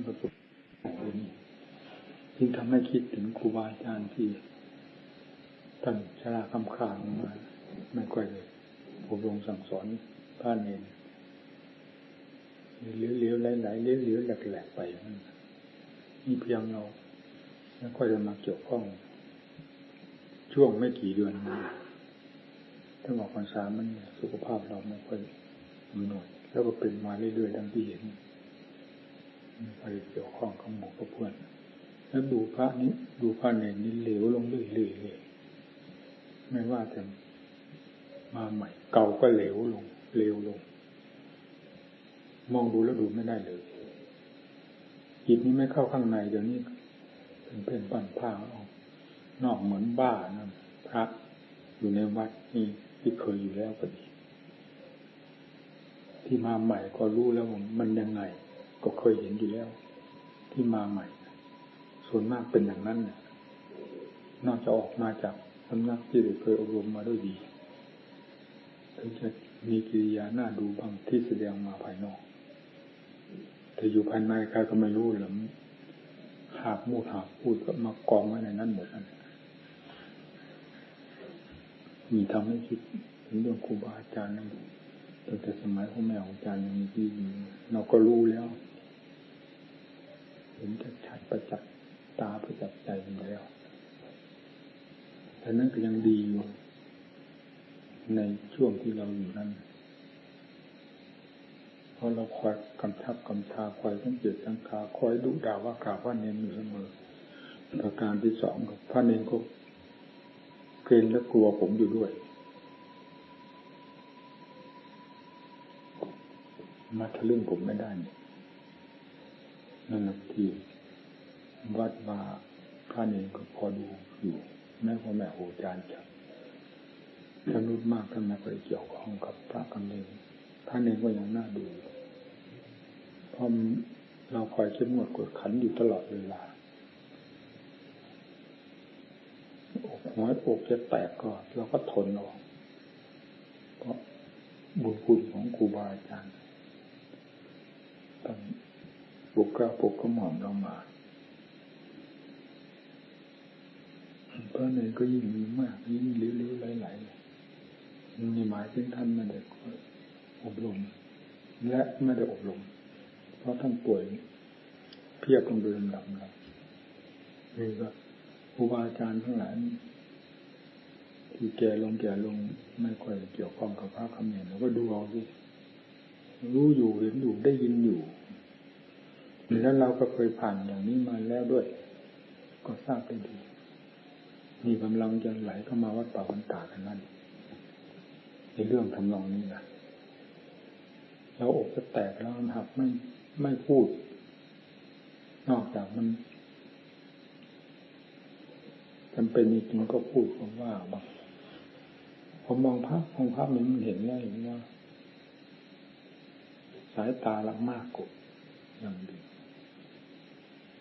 มันประสบจึงทำให้คิดถึงครูบาอาจารย์ที่ท่านชราคำขางมาไม่ค่อยเลยผมลงสั่งสอนพระเนรเลี้ยวๆไหลๆเลี้ยวๆแหลกๆไปนี่เพียงเราไม่ค่อยจะมาเกี่ยวข้อง ช่วงไม่กี่เดือนนี้ถ้าบอกพรรษามันสุขภาพเราไม่ค่อยมีหน่อย แล้วก็เป็นมาเรื่อยๆดังที่เห็น ไปเกี่ยวข้องกับหมู่กับเพื่อนแล้วดูพระนี้ดูพระเนรนี้เหลวลงเรื่อยๆเลยไม่ว่าจะมาใหม่ เก่าก็เหลวลงเร็วลง มองดูแล้วดูไม่ได้เลยจิตนี้ไม่เข้าข้างในเดี๋ยวนี้เป็นเพ่นปั่นผ้าออกนอกเหมือนบ้านะพระอยู่ในวัดนี่ที่เคยอยู่แล้วก็ดี ที่มาใหม่ก็รู้แล้วมันยังไง ก็เคยเห็นอยู่แล้ว ที่มาใหม่ ส่วนมากเป็นอย่างนั้นนนอกจากออกมาจากสำนักที่เคยอบรมมาด้วยดีถึงจะมีกิริยาหน้าดูบางที่แสดงมาภายนอก แต่อยู่ภายในใครก็ไม่รู้หรือหากมูดหากพูดก็มากองไว้ในนั้นหมดนั่นมีทำให้คิดถึงเรื่องครูบาอาจารย์นั่นตั้งแต่สมัยพ่อแม่ของอาจารย์ยังมีที่อยู่เราก็รู้แล้ว เห็นจะชัดประจักษ์ตาประจักษ์ใจแล้วแต่นั้นก็ยังดีอยู่ในช่วงที่เราอยู่นั้นเพราะเราคอยกำชับกำชาคอยสังเกตสังขาคอยดุด่าว่ากล่าวว่าเน้นอยู่เสมอประการที่สองกับพระเนนก็เกรงและกลัวผมอยู่ด้วย มาทะลึ่งผมไม่ได้นั่ นแหละที่วัดมาพระเนนก็พอดูอยู่แม่พ่อแม่โอจารย์จับท่านรู้มากท่านไม่เคยเกี่ยวข้องกับพระกันเลยท่านเองก็ยังน่าดูเพราะเราคอยเข้มงวดกดขันอยู่ตลอดเวลาอกหัวอกจะแตกก็เราก็ทนออกเพราะบุญคุณของครูบาอาจารย์ตั้ งบุกก้าปกก็หม่อมเรามาพระเนรก็ยิ่งมีมาก ยิ่งเลี้ยวๆไหลๆมีหมายถึงท่านไม่ได้อบรม และไม่ได้อบรม เพราะท่านป่วยเพียบลงโดยลำดับเรานี่ก็ครูบาอาจารย์ทั้งหลายที่แก่ลงแก่ลงไม่ค่อยเกี่ยวข้องกับพระคำเนียนเราก็ดูเอาสิรู้อยู่เห็นอยู่ได้ยินอยู่ แล้วเราก็เคยผ่านอย่างนี้มาแล้วด้วย ก็ทราบได้ดี มีกำลังจะไหลเข้ามาวัดป่าวันตากันนั่นในเรื่องทำนองนี้นะเราอกจะแตกแล้วหักไม่ไม่พูด นอกจากมันจำเป็นจริงก็พูดผมว่าบางผมมองภาพของภาพนี้มันเห็นแล้วเห็นว่า สายตาละมากกว่าอย่างดี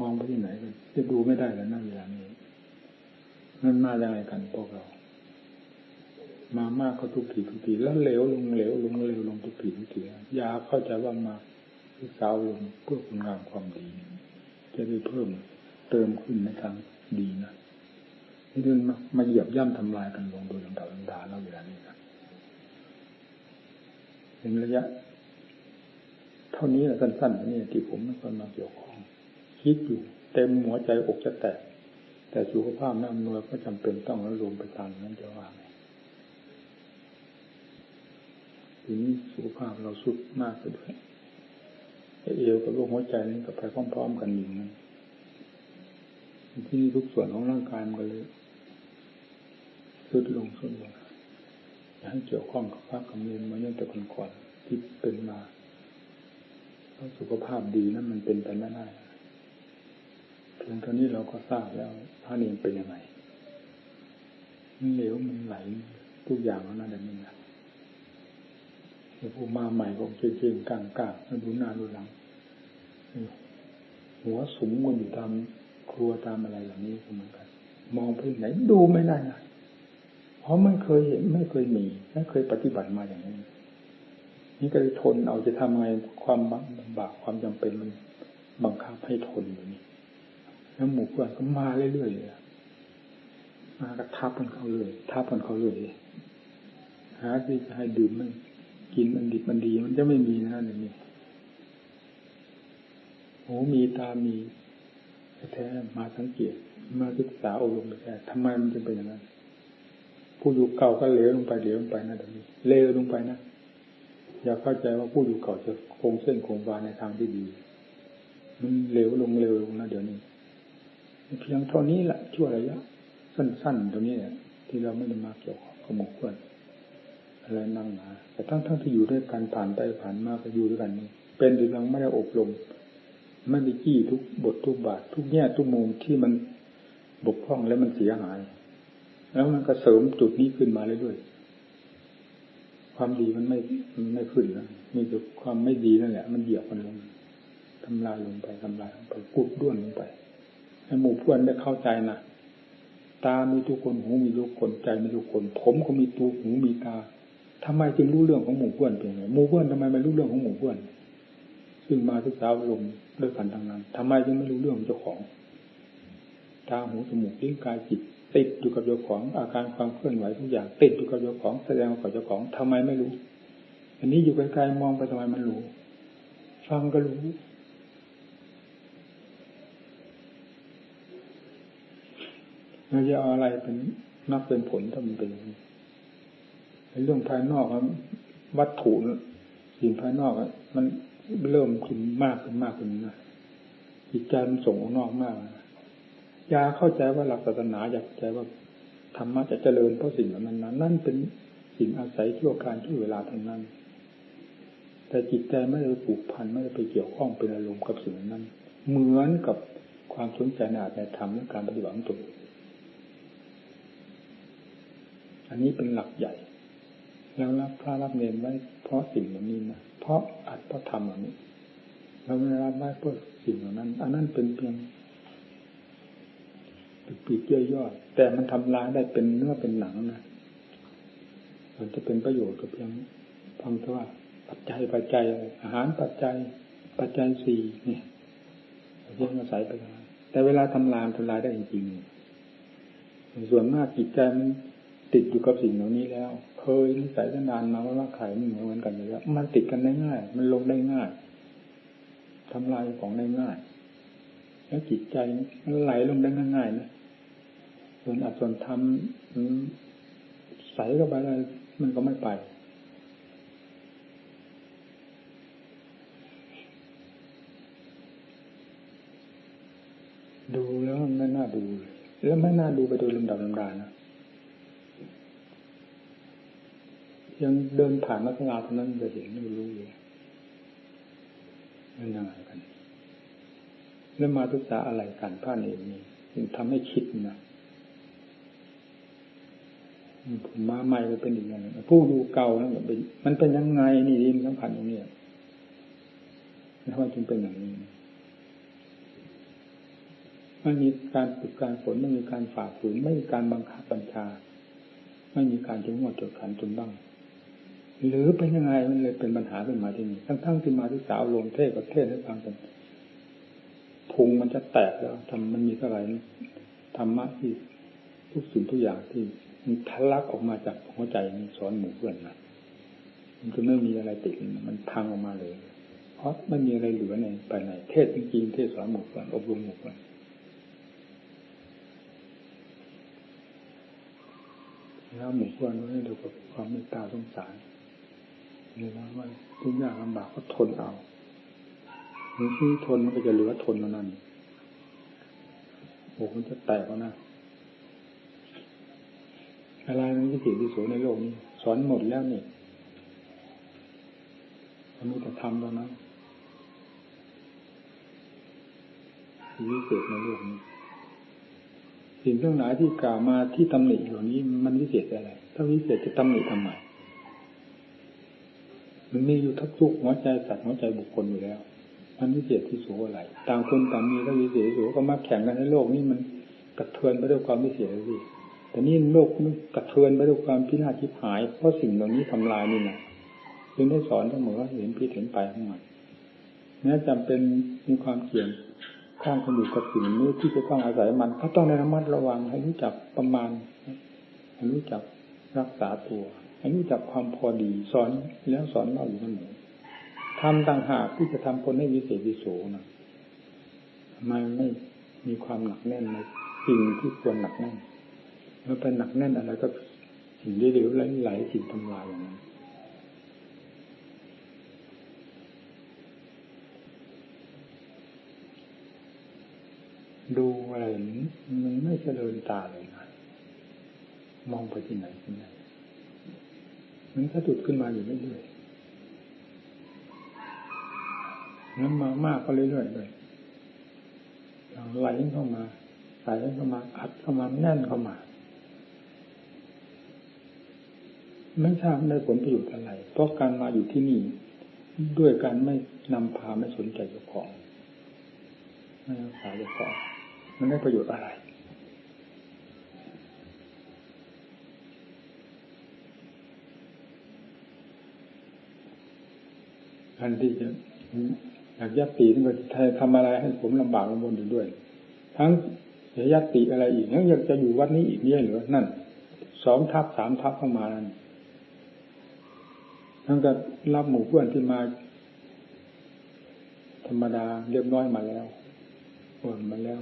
มองไปที่ไหนจะดูไม่ได้แล้วนะเวลานี้นั่นมาอย่างไรกันพวกเรา มามากก็ทุกทีทุกทีแล้วเหลวลงเหลวลงเหลวลงทุกทีทุกทียาเข้าใจว่ามาศึกษาลงเพื่อคุณงามความดี จะได้เพิ่มเติมขึ้นในทางดีนะนี่เดินมามาเหยียบย่ำทำลายกันลงโดยลำดับลำดาแล้วเวลานี้นะเป็นระยะ เท่านี้แหละสั้นๆนี่ที่ผมไม่ค่อยมาเกี่ยวข้อง คิดอยู่เต็มหัวใจอกจะแตก แต่สุขภาพน้ำนวยก็จำเป็นต้องรวมไปตามนั้นจะว่าไงทีนี้สุขภาพเราสุดมากเลยเอวกับโรคหัวใจนี่กับไปพร้อมๆกันอยู่นั้นที่นี่ทุกส่วนของร่างกายมันก็เลยสุดลงสุดลงอยากให้เกี่ยวข้องกับภาพกำเนิดมาตั้งแต่ก่อนๆที่เป็นมาเพราะสุขภาพดีนั้นมันเป็นไปไม่ได้ พียงเท่านี้เราก็ทราบแล้วพระเนรเป็นยังไงมันเหลวมันไหลทุกอย่างแล้วนั่นเองนะแต่ผู้มาใหม่ก็เก่งๆกลางๆแล้วดูหน้าดูหลังหัวสูงกันอยู่ตามครัวตามอะไรอย่างนี้เหมือนกัน มองไปไหนดูไม่ได้นะเพราะไม่เคยเห็นไม่เคยมีไม่เคยปฏิบัติมาอย่างนี้นี่ก็เลยทนเอาจะทำไงความบากความจำเป็นมันบังคับให้ทนอยู่นี่ แล้วหมู่เพื่อนก็มาเรื่อยๆมากระทับกันเขาเลยทับกันเขาเลยหาที่จะให้ดื่มมันกินมันดิบมันดีมันจะไม่มีนะอย่างนี้หูมีตามีแท้มาสังเกตมาศึกษาอบรมแท้ทำไมมันจึงเป็นอย่างนั้น ผู้อยู่เก่าก็เลวลงไปเลวลงไปนะตรงนี้เลวลงไปนะอย่าเข้าใจว่าผู้อยู่เก่าจะคงเส้นคงวาในทางที่ดี มันเลวลงเลวลงนะเดี๋ยวนี้ เพียงเท่านี้แหละชั่วระยะ สั้นๆตรงนี้แหละที่เราไม่ได้มาเกี่ยวข้องกับหมู่เพื่อนอะไรนั่งมาแต่ทั้งทั้งที่อยู่ด้วยกันผ่านไปผ่านมาก็อยู่ด้วยกันนี่เป็นหรือยังไม่ได้อบรมไม่ได้จี้ทุกบททุกบาท ทุกแง่ทุกมุมที่มันบกพร่องแล้วมันเสียหาย แล้วมันก็เสริมจุดนี้ขึ้นมาเรื่อยๆความดีมันไม่มันไม่ขึ้นแล้วมีแต่ความไม่ดีนั่นแหละ มันเหยียบมันลงทำลายลงไปทำลายลงไปกุดด้วนลงไป ให้หมู่เพื่อนได้เข้าใจนะตามีทุกคนหูมีทุกคนใจมีทุกคน ผมก็มีตัวหูมีตาทำไมจึงรู้เรื่องของหมู่เพื่อนเป็นไงหมู่เพื่อนทำไมไม่รู้เรื่องของหมู่เพื่อน ซึ่งมาศึกษาลมด้วยกันทางนั้นทำไมจึงไม่รู้เรื่องเจ้าของ ตาหูจมูกลิ้นกายจิตติดอยู่กับเจ้าของอาการความเคลื่อนไหวทุกอย่างติดอยู่กับเจ้าของ แสดงกับเจ้าของทำไมไม่รู้ อันนี้อยู่ไกลๆมองไปทำไมมันรู้ ฟังก็รู้ เราจะเอาอะไรเป็นนับเป็นผลถ้ามันเป็นอย่างนี้เรื่องภายนอกวัตถุสิ่งภายนอกมันเริ่มขึ้นมากขึ้นมากขึ้นนะจิตใจมันส่งออกนอกมากยาเข้าใจว่าหลักศาสนาอยากใจว่าธรรมะจะเจริญเพราะสิ่งเหล่านั้นนั่นเป็นสิ่งอาศัยชั่วการชั่วเวลาเท่านั้น แต่จิตใจไม่ได้ผูกพันไม่ได้ไปเกี่ยวข้องเป็นอารมณ์กับสิ่งนั้น เหมือนกับความสนใจในอาจในธรรมและการปฏิบัติของตนอั อันนี้เป็นหลักใหญ่ แล้วรับพระรับเนรไว้เพราะสิ่งเหล่านี้นะเพราะอัดเพราะทำเหล่านี้เราไม่รับไว้เพราะสิ่งเหล่านั้น อันนั้นเป็นเพียงปีกเย่อยๆแต่มันทำลายได้เป็นเนื้อเป็นหนังนะมันจะเป็นประโยชน์ก็เพียงพังว่า ปัจจัยปัจจัยอาหารปัจจัย ปัจจัยสี่เนี่ยเพียงอาศัยไปแต่เวลาทำลายทำลายได้จริงๆส่วนมากจิตใจมัน ติดอยู่กับสิ่งเหล่านี้แล้ว เคยนิสัยนานมาว่าขายมันเหมือนกันเลยแล้วมันติดกันได้ง่าย มันลงได้ง่ายทำลายของได้ง่าย แล้วจิตใจมันไหลลงได้ง่ายๆนะส่วนอัดส่วนทำใส่เข้าไปอะไรมันก็ไม่ไปดูแล้วไม่น่าดู แล้วไม่น่าดูไปโดยลำดับลำดานะ ยังเดินผ่านนักงานเท่านั้นจะเห็นไม่รู้เลยมันยังไงกัน แล้วมาศึกษาอะไรกันผ่านเองนี่จึงทำให้คิดนะผมมาใหม่ก็เป็นอีกอย่างนึงผู้ดูเก่าแล้วเป็นมันเป็นยังไงนี่ดีมันสำคัญตรงนี้ทำไมจึงเป็นอย่างนี้ไม่มีการฝึกการฝนไม่มีการฝ่าฝืนไม่มีการบังคับบัญชา ไม่มีการจงหวดจดขันจนบ้าง หรือเป็นยังไงมันเลยเป็นปัญหาขึ้นมาที่นี่ทั้งๆที่มาที่สาวลงเทศกับเทศให้ฟังกันพุงมันจะแตกแล้วทำมันมีเท่าไหร่ธรรมะที่ทุกสิ่งทุกอย่างที่มันทะลักออกมาจากหัวใจมันสอนหมู่เพื่อนนะมันจะไม่มีอะไรติดมันพังออกมาเลย เพราะไม่มีอะไรเหลือในภายในเทศจริงๆเทศสอนหมู่เพื่อนอบรมหมู่เพื่อนแล้วหมู่เพื่อนก็ได้ดูกับความเมตตาสงสาร เลยนะว่าทุกอย่างลำบากก็ทนเอาหรือที่ทนมันก็จะเหลือทนแล้วนั่นโอ้มันจะแตกแล้วนะอะไรมันที่สิ่งที่สูงในโลกนี้สอนหมดแล้วนี่มันมีแต่ทำแล้วนะวิเศษในโลกนี้สิ่งเรื่องไหนที่กล่าวมาที่ตำหนิเหล่านี้มันวิเศษอะไร ถ้าวิเศษจะตำหนิทำไม มันมีอยู่ทุกทุกหัวใจสัตว์หัวใจบุคคลอยู่แล้วมันวิเศษที่สูงอะไรต่างคนต่างมีก็วิเศษสูงก็มาแข่งกันในโลกนี้มันกระเทือนไปด้วยความวิเศษเลยแต่นี่โลกมันกระเทือนไปด้วยความพินาศทิพหาย เพราะสิ่งเหล่านี้ทำลายนี่นะจึงได้สอนเสมอเห็นพิเห็นไปของมันแม้จำเป็นมีความเสี่ยงข้างคนอยู่กับสิ่งนี้ที่จะต้องอาศัยมันก็ต้องระมัดระวังให้รู้จักประมาณให้รู้จักรักษาตัว ให้รู้จักความพอดีสอนแล้วสอนเราอยู่เสมอทำต่างหากที่จะทำคนให้วิเศษวิโสนะทำไมไม่มีความหนักแน่นในสิ่งที่ควรหนักแน่นแล้วไปหนักแน่นอะไรก็สิ่งเร็วๆไหลสิ่งทำลายอย่างนั้นดูอะไรมันไม่เจริญตาเลยนะมองไปที่ไหนที่ไหน มันสะดุดขึ้นมาอยู่เรื่อยๆน้ำมามากก็เรื่อยๆเลยไหลเข้ามาไหลเข้ามาอัดเข้ามาแน่นเข้ามา ไม่ทราบได้ผลประโยชน์อะไร เพราะการมาอยู่ที่นี่ด้วยการไม่นำพาไม่สนใจเจ้าของไม่รักษาเจ้าของมันได้ประโยชน์อะไร อันที่จะอยากยัดตีนี่ก็ทำอะไรให้ผมลำบากลำบนอยู่ด้วย ทั้งจะยัดตีอะไรอีกยังอยากจะอยู่วัดนี้อีกเนี่ยหรือนั่นสองทับสามทับเข้ามานั่นทั้งก็รับหมู่เพื่อนที่มา ธรรมดาเรียบร้อยมาแล้วโอนมาแล้ว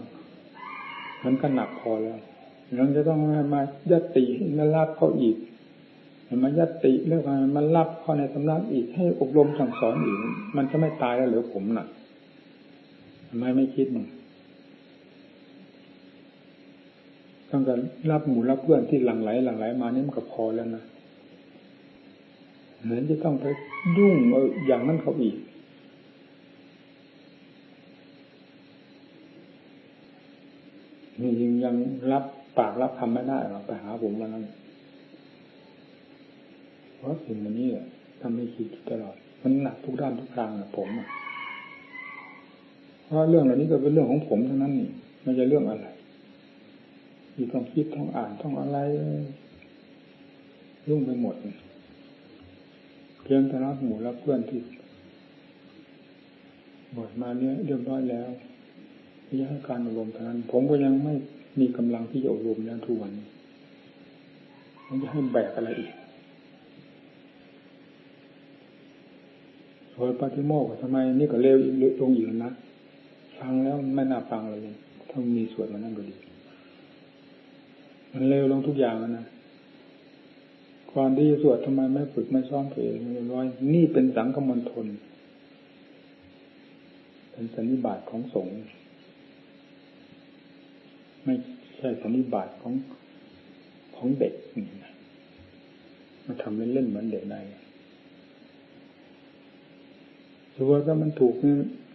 มันก็หนักพอแล้วยังจะต้องมายัดติมารับเขาอีก มายัดติเรื่องอะไรมันรับข้าในสำนักอีกให้อบรมสั่งสอนอีกมันจะไม่ตายแล้วหรือผมนักทำไมไม่คิดมั้งต้องการรับหมู่รับเพื่อนที่หลั่งไหลหลั่งไหลมานี่มันก็พอแล้วนะเหมือนจะต้องไปยุ่งเอออย่างนั้นเขาอีกนี่ยังยังรับปากรับคำไม่ได้หรอกไปหาผมวันนั้น เพราะสิ่งมันนี้ทำให้คิดตลอด มันหนักทุกด้านทุกทางนะผมเพราะเรื่องเหล่านี้ก็เป็นเรื่องของผมเท่านั้นนี่ไม่ใช่เรื่องอะไรมีต้องคิดต้องอ่านต้องอะไรรุ่งไปหมดเพียงแต่รับหมู่รับเพื่อนที่บทมาเนี้ยเรียบร้อยแล้วที่ให้การอบรมเท่านั้น ผมก็ยังไม่มีกำลังที่จะอบรมแล้วทุกวันมันจะให้แบกอะไรอีก โดยปฏิโมกข์ทำไมนี่ก็เร็วลงอีกนะฟังแล้วไม่น่าฟังเลยถ้ามีส่วนมันนั่นก็ดี มันเร็วลงทุกอย่างแล้วนะก่อนที่จะสวดทำไมไม่ฝึกไม่ซ้อมตัวเองร้อยนี่เป็นสังคมณฑลเป็นสันนิบาตของสงฆ์ไม่ใช่สันนิบาตของของเด็กมาทำเล่นๆเหมือนเด็กได้ ถือว่าถ้ามันถูก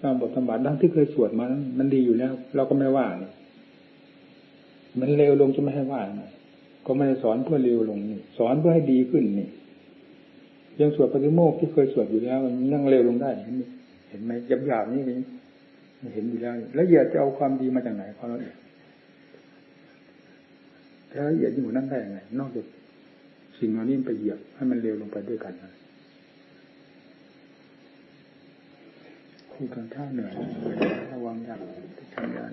ตามบทธรรมบัตดังที่เคยสวดมามันดีอยู่แล้ว เราก็ไม่ว่ามันเร็วลงจะไม่ให้ว่านะก็ไม่ได้สอนเพื่อเร็วลงนี่สอนเพื่อให้ดีขึ้นนี่ยังสวดปฏิโมกข์ที่เคยสวดอยู่แล้ว มันยังเร็วลงได้ เห็นไหมยับหยาบนี่เห็นอยู่แล้วแล้วอยากจะเอาความดีมาจากไหนเพราะเราเองแล้วละเอียดอยู่นั่นได้ยังไงนอกจากสิ่งเหล่านี้ไปเหยียบให้มันเร็วลงไปด้วยกันนะ คู่กันท่าเหนื่อยระวังอย่างที่ทำงาน